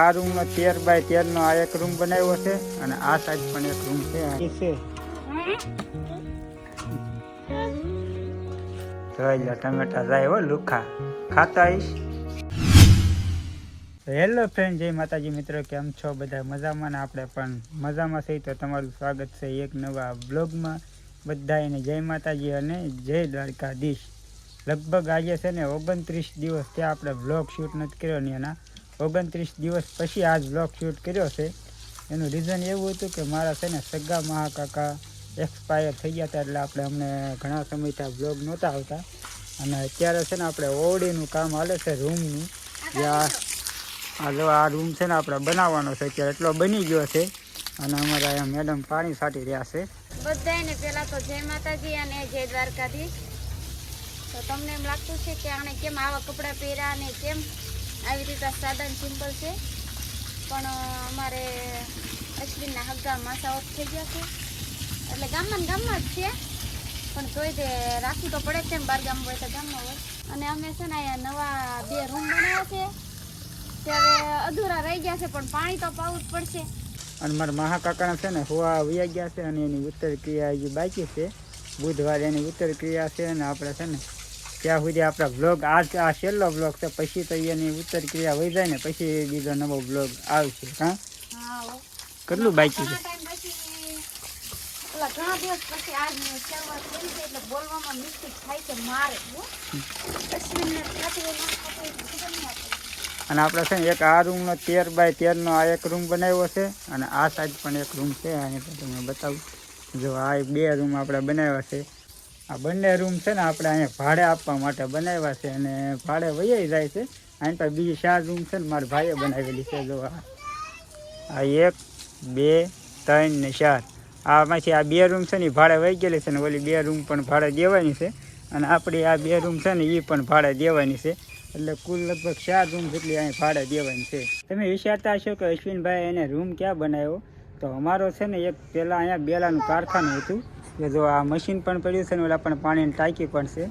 આ રૂમનો તેર બાય તેર નો આ એક રૂમ બનાવ્યો છે અને આ સાઈડ પણ એક રૂમ છે. ટમેટા જાય હો લુખા. ખાતા આવીશ. હેલો ફ્રેન્ડ જય માતાજી મિત્રો, કેમ છો? બધા મજામાં ને આપણે પણ મજામાં છીએ. તો તમારું સ્વાગત છે એક નવા બ્લોગમાં બધાને જય માતાજી અને જય દ્વારકાધીશ. લગભગ આજે છે ને ઓગણત્રીસ દિવસ ત્યાં આપણે બ્લોગ શૂટ નથી કર્યો ને એના. ઓગણત્રીસ દિવસ પછી આ જ બ્લોગ શૂટ કર્યો છે. એનું રીઝન એવું હતું કે મારા છે ને સગા મહાકાકા એક્સપાયર થઈ ગયા હતા એટલે આપણે અમને ઘણા સમયથી આ બ્લોગ નહોતા આવતા. અને અત્યારે છે ને આપણે ઓવડીનું કામ હાલે છે રૂમનું. જે આ જો આ રૂમ છે ને આપણે બનાવવાનો છે અત્યારે. એટલો બની ગયો છે. અને અમારા અહીંયા મેડમ પાણી છાંટી રહ્યા છે. બધાને પહેલાં તો જય માતાજી અને જય દ્વારકાધીશ. તો તમને એમ લાગતું છે કે આણે કેમ આવા કપડાં પહેર્યા અને કેમ આવી રીતે સાદા સિમ્પલ છે. પણ અમારે અશ્વિનના હગા માસા ઓફ થઈ ગયા છે. એટલે ગામમાં ગામમાં જ છે. પણ તોય તે રાખવું તો પડે છે ને બાર ગામ હોય તો ગામમાં હોય. અને અમે છે ને અહીંયા નવા બે રૂમ બનાવ્યા છે. ત્યારે અધૂરા રહી ગયા છે, પણ પાણી તો પાવું જ પડશે. અને મારા મહાકાકાના છે ને હોવા વ્યા ગયા છે અને એની ઉત્તર ક્રિયા હજી બાકી છે. બુધવારે એની ઉત્તર ક્રિયા છે અને આપણે છે ને ત્યાં સુધી આપણા બ્લોગ આ આ છેલ્લો બ્લોગ છે પછી તો એની ઉત્તર ક્રિયા વહી જાય ને પછી બીજો નવો બ્લોગ આવશે હા? કેટલું બાકી છે? ઘણા દિવસ પછી શરૂઆત કરી એટલે બોલવામાં મિસ્ટેક થાય મારે. અને આપણે છે એક આ રૂમનો તેર બાય તેરનો આ એક રૂમ બનાવ્યો છે અને આ સાઈડ પણ એક રૂમ છે અહીંયા તમને બતાવું. જો આ બે રૂમ આપણે બનાવ્યા છે આ બંને રૂમ છે ને આપણે અહીંયા ભાડે આપવા માટે બનાવ્યા છે અને ભાડે વૈયાઈ જાય છે. અહીં પાસે બીજી ચાર રૂમ છે ને મારા ભાઈએ બનાવેલી છે. જો આ એક, બે, ત્રણ ને ચાર. આમાંથી આ બે રૂમ છે ને એ ભાડે વહી ગયેલી છે ને ઓલી બે રૂમ પણ ભાડે દેવાની છે. અને આપણી આ બે રૂમ છે ને એ પણ ભાડે દેવાની છે. એટલે કુલ લગભગ ચાર રૂમ જેટલી અહીં ભાડે દેવાની છે. તમે વિચારતા હશો કે અશ્વિનભાઈ એને રૂમ ક્યાં બનાવ્યો? તો અમારો છે ને એક પહેલાં અહીંયા બેલાનું કારખાનું હતું. કે જો આ મશીન પણ પડ્યું છે ને ઓલા પણ પાણીની ટાંકી પણ છે.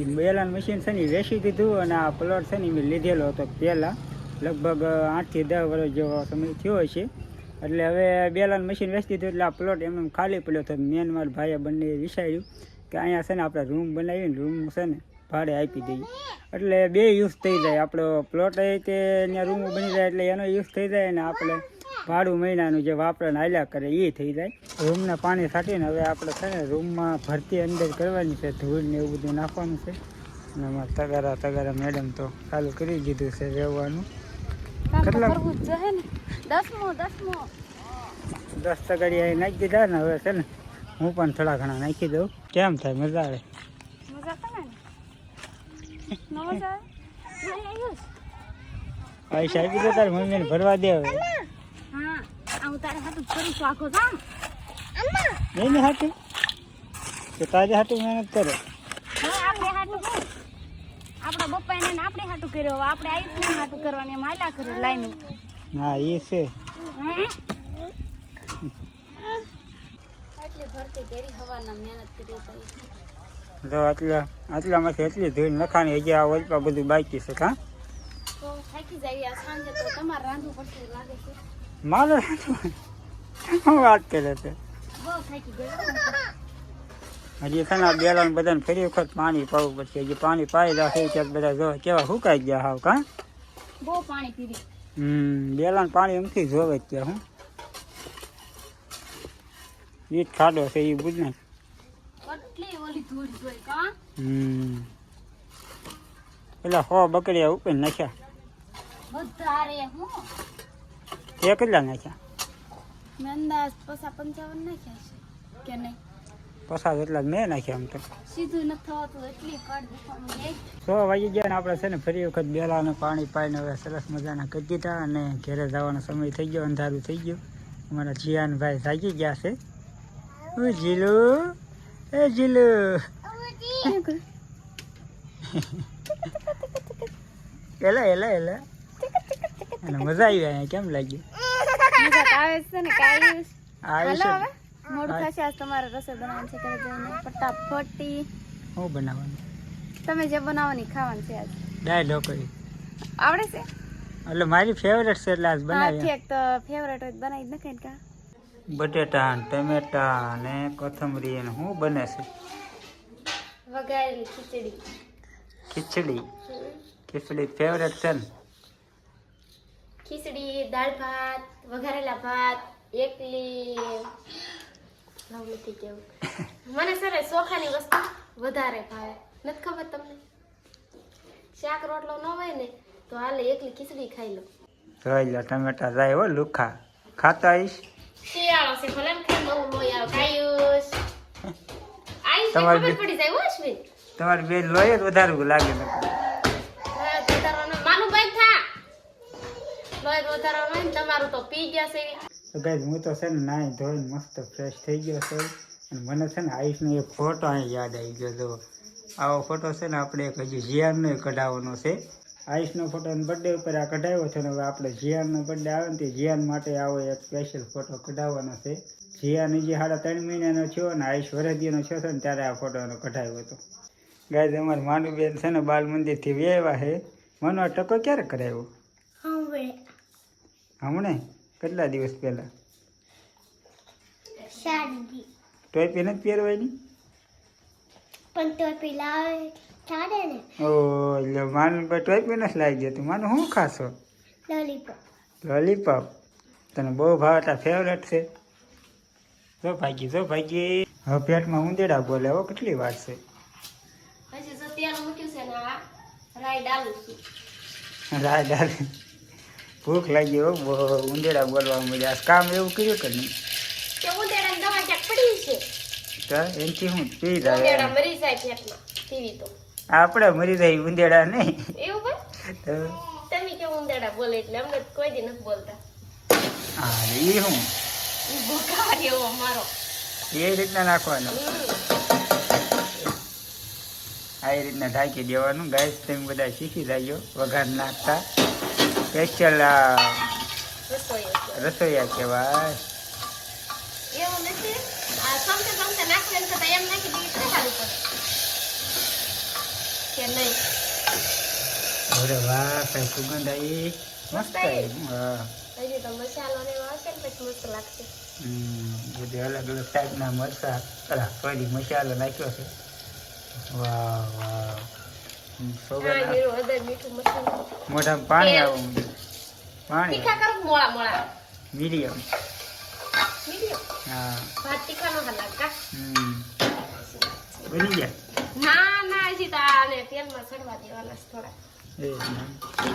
એ બેલાનું મશીન છે ને એ વેચી દીધું અને આ પ્લોટ છે ને એ મેં લીધેલો હતો પહેલાં. લગભગ આઠથી દસ વર્ષ જેવો સમય થયો છે એટલે હવે બેલાનું મશીન વેચી દીધું એટલે આ પ્લોટ એમ ખાલી પડ્યો હતો. મેન મારા ભાઈએ બંને વિચાર્યું કે અહીંયા છે ને આપણે રૂમ બનાવીને રૂમ છે ને ભાડે આપી દઈએ. એટલે બે યુઝ થઈ જાય. આપણો પ્લોટ એ તે રૂમ બની જાય એટલે એનો યુઝ થઈ જાય ને આપણે ભાડું મહિનાનું જે વાપરણ હાલ્યા કરે એ થઈ જાય. રૂમના પાણી છાંટીને હવે આપણે છે ને રૂમમાં ભરતી અંદર કરવાની છે ધૂળ ને એવું બધું નાખવાનું છે. અને અમારા તગારા તગારા મેડમ તો ચાલુ કરી દીધું છે રહેવાનું કેટલા? દસ તગાડી અહીં નાખી દીધા ને હવે છે ને હું પણ થોડા ઘણા નાખી દઉં. કેમ થાય? મજા આવે? પૈસા આપી દો તારી મમ્મીને ભરવા દે હવે. હું તારે હાથું કરું છું આખો કામ નહીં ને હાટું તો તારે હાટું મહેનત કરે હવે આપણે હાટું શું? આપણા બપ્પાએ ને આપણે હાટું કર્યો હવે આપણે આયુષને હાટું કરવાની એમ હાલ્યા કરે લાઈન હા એ છે એટલી ભરતી ઘેરી હવાના મહેનત કરી તો જો આટલા આટલામાંથી એટલી ધૂળ નખાણી હજી આ વચપા બધું બાકી છે હા તો થાકી જાય આ સાંજે તો તમારે રાંધવું પડશે એવું લાગે છે. મારે હું વાત કરે છે? હજી આ બેલાને બધાને ફરી વખત પાણી પાવું પડશે. હજી પાણી પાઈ રાખે ત્યાં બધા જો કેવા સુકાઈ ગયા હાવ કા? બહુ પાણી પીધી હમ બેલાને પાણી એમથી જોવે ત્યાં હું. જ ખાડો છે એ બુજ ને હમ. પેલા હો બકરીયા ઉપર નાખ્યા. બધા રે હું. તે કેટલા નાખ્યા? મેં અંદાજ પસા પંચાવન નાખ્યા છે કે નહીં? પસાર એટલા જ મેં નાખ્યા આમ તો. સીધું નથી થવાતું એટલી કડ સો વાગી ગયા ને આપણે છે ને ફરી વખત બેલાને પાણી પાઈને હવે સરસ મજાના કરી દીધા અને ઘરે જવાનો સમય થઈ ગયો અંધારું થઈ ગયું. અમારા જીયાનભાઈ જાગી ગયા છે. ઓ જીલુ એ જીલુ. એલા એલા એલા. અને મજા આવી અહીંયા કેમ લાગ્યું? મજા આવે છે ને કાઈ આવી છે. મોડું થશે આજ તમારે રસોઈ બનાવવાની છે જઈને ફટાફટી. શું બનાવવાનું? તમે જે બનાવવાની ખાવાની છે આજ. દાળ ઢોકળી. આવડે છે? એટલે મારી ફેવરેટ છે એટલે આજ બનાવી. ઠીક તો ફેવરેટ હોય બનાવી જ નખાય ને કા? બટેટા ટમેટા ને કોથમરી ને શું બને છે? વઘારેલી ખીચડી. ખીચડી. ખીચડી ફેવરેટ છે ને? ખીચડી દાળ ભાત વઘારેલા ભાત એકલી. નવલથી કેવું. મને સર ચોખાની વસ્તુ વધારે ભાવે. નથી ખબર તમને? શાક રોટલો ન હોય ને તો હાલે એકલી ખીચડી ખાઈ લો જોઈ લો ટમેટા જાય હો લુખા. ખાતા આવીશ? શિયાળો છે ભલે ખાઈ નવું લોહી આવે. કાયુસ આઈસ તમારે ખબર પડી જાય હો અશ્વિન. તમારે બે લોહી જ વધારે લાગે ને લોહી વધારવાનો હોય ને તમારું તો પી ગયા છે. તો ગાઈઝ હું તો છે ને નાહી ધોઈને મસ્ત ફ્રેશ થઈ ગયો છે. અને મને છે ને આયુષનો એક ફોટો અહીં યાદ આવી ગયો હતો આવો ફોટો છે ને આપણે એક હજી જીયાનનો કઢાવવાનો છે. આયુષનો ફોટો બર્થડે ઉપર આ કઢાવ્યો છે ને હવે આપણે જીઆરનો બર્થડે આવે ને તે જીયાન માટે આવો એક સ્પેશિયલ ફોટો કઢાવવાનો છે. જીયાન હજી સાડા ત્રણ મહિનાનો થયો અને આયુષ વરદીનો થયો છે ને ત્યારે આ ફોટોનો કઢાવ્યો હતો. ગાય અમારે માનુબેન છે ને બાલ મંદિરથી વેવા છે. મનો આ ટકો ક્યારે કરાવ્યો હમણે કેટલા દિવસ પહેલાં? ટોપી નથી પહેરવાની? પણ તો પેલા ચાલે ને. ઓ એટલે માનું ભાઈ ટોપી નથી લાગી જતું માનું શું ખાશો? લોલીપોપ. લોલીપોપ? તને બહુ ભાવ હતા ફેવરેટ છે. જો ભાગી જો ભાગી હવે પેટમાં ઉંદેડા બોલે હો કેટલી વાર છે? રાય જો તેલ મૂક્યું છે ને આ રાઈ ડાલું છું. રાય ડાલે ભૂખ લાગી હો ઉંદેડા બોલવા મળ્યા કામ એવું કર્યું કે નહીં? કે ઉંદેડાની દવા ક્યાંક પડી છે? તો એનથી હું પી જાય. ઉંદેડા મરી જાય પેટમાં પીવી તો. આપણે મરી જાય ઉંદેડા નહીં. એવું ભાઈ તમે કેવું ઉંદેડા બોલે એટલે અમને કોઈ દી નથી બોલતા. હા એ હું? ઈ એવો અમારો. એ રીતના નાખવાનું. આ રીતના ઢાંકી દેવાનું. ગાય તમે બધા શીખી જાય વઘાર નાખતા. સ્પેશિયલ રસોઈ. એટલે. રસોઈયા કહેવાય. એવું નથી? આ ચમચે ચમચે નાખીએ ને છતાં એમ નાખી દઈએ તો સારું પડે. કે નહીં? અરે વાહ કઈ સુગંધ આવી. મસ્ત આવી. હા. હજી તો મસાલો ને એવો ને પછી મસ્ત લાગશે. બધી અલગ અલગ ટાઈપના મરચા અલા સોરી મસાલો નાખ્યો છે. વાહ વાહ. મોઢામાં પાણી આવું પાણી મોળા મોળા? મીડિયમ. મીડિયમ? હા. ભાત તીખા નો હાલ હમ. બની ગયા ના ના હજી તો તેલમાં સડવા દેવાના થોડા. એ જ ને.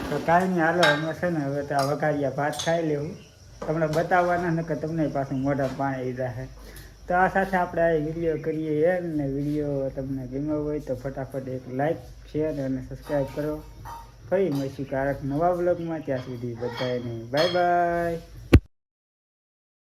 તો કાંઈ નહીં હાલો અમે છે ને હવે તો આ વઘારિયા ભાત ખાઈ લેવું. તમને બતાવવાના નકર તમને પાછું મોઢા પાણી લીધા છે તો આ સાથે આપણે આ વીડિયો કરીએ એમ ને વીડિયો તમને ગમ્યો હોય તો ફટાફટ એક લાઈક શેર અને સબસ્ક્રાઈબ કરો. ફરી મળીશું કારક નવા બ્લોગમાં ત્યાં સુધી બધાને બાય બાય